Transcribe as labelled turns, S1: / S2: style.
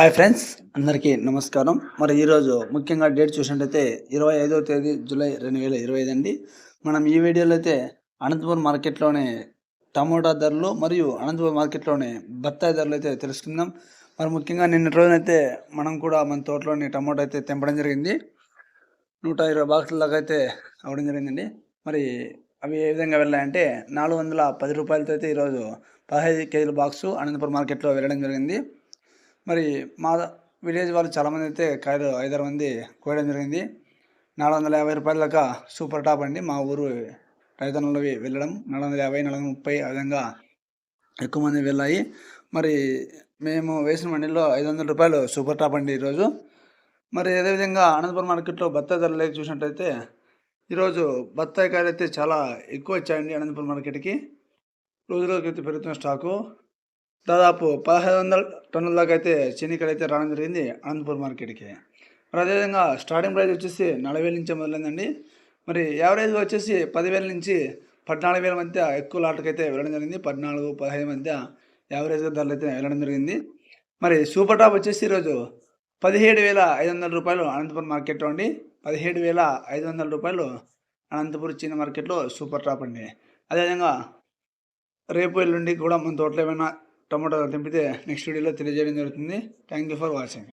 S1: Hi friends అందరికీ నమస్కారం. మరి ఈరోజు ముఖ్యంగా డేట్ చూసినట్టయితే ఇరవై ఐదవ తేదీ జూలై రెండు వేల ఇరవై ఐదు అండి. మనం ఈ వీడియోలో అయితే అనంతపురం మార్కెట్లోనే టమోటా ధరలు మరియు అనంతపురం మార్కెట్లోనే బత్తాయి ధరలు అయితే తెలుసుకుందాం. మరి ముఖ్యంగా నిన్న రోజునైతే మనం కూడా మన తోటలోని టమోటా అయితే తెంపడం జరిగింది. నూట ఇరవై బాక్సుల దాకా అయితే అవ్వడం జరిగిందండి. మరి అవి ఏ విధంగా వెళ్ళాయంటే నాలుగు వందల పది రూపాయలతో అయితే ఈరోజు పదహైదు కేజీల బాక్సు అనంతపురం మార్కెట్లో వెళ్ళడం జరిగింది. మరి మా విలేజ్ వాళ్ళు చాలామంది అయితే కాయలు ఐదారు మంది కోయడం జరిగింది. నాలుగు వందల యాభై రూపాయల దాకా సూపర్ టాప్ అండి. మా ఊరు రైతన్నలవి వెళ్ళడం. నాలుగు వందల యాభై నాలుగు వందల ముప్పై ఆ విధంగా ఎక్కువ మంది వెళ్ళాయి. మరి మేము వేసిన మండీలో ఐదు వందల రూపాయలు సూపర్ టాప్ అండి ఈరోజు. మరి అదేవిధంగా అనంతపురం మార్కెట్లో బత్తాయి ధరలు చూసినట్టయితే ఈరోజు బత్తాయి కాయలు అయితే చాలా ఎక్కువ వచ్చాయండి అనంతపురం మార్కెట్కి. రోజు రోజుకైతే పెరుగుతున్న స్టాకు. దాదాపు పదహైదు వందల టన్నుల దాకా అయితే చీనికాయలు అయితే రావడం జరిగింది అనంతపూర్ మార్కెట్కి. మరి అదేవిధంగా స్టార్టింగ్ ప్రైస్ వచ్చేసి నలభై వేల నుంచి మొదలైందండి. మరి యావరేజ్గా వచ్చేసి పదివేల నుంచి పద్నాలుగు వేల మధ్య ఎక్కువ లాట్కి అయితే వెళ్ళడం జరిగింది. పద్నాలుగు పదహైదు మధ్య యావరేజ్గా ధరలు అయితే వెళ్ళడం జరిగింది. మరి సూపర్ టాప్ వచ్చేసి ఈరోజు పదిహేడు వేల ఐదు వందల రూపాయలు అనంతపురం మార్కెట్లో అండి. పదిహేడు వేల ఐదు వందల రూపాయలు అనంతపురం చిన్న మార్కెట్లో సూపర్ టాప్ అండి. అదేవిధంగా రేపు ఎల్లుండి కూడా మన తోటలో ఏమైనా టమాటాలు తెంపితే నెక్స్ట్ వీడియోలో తెలియజేయడం జరుగుతుంది. Thank you for watching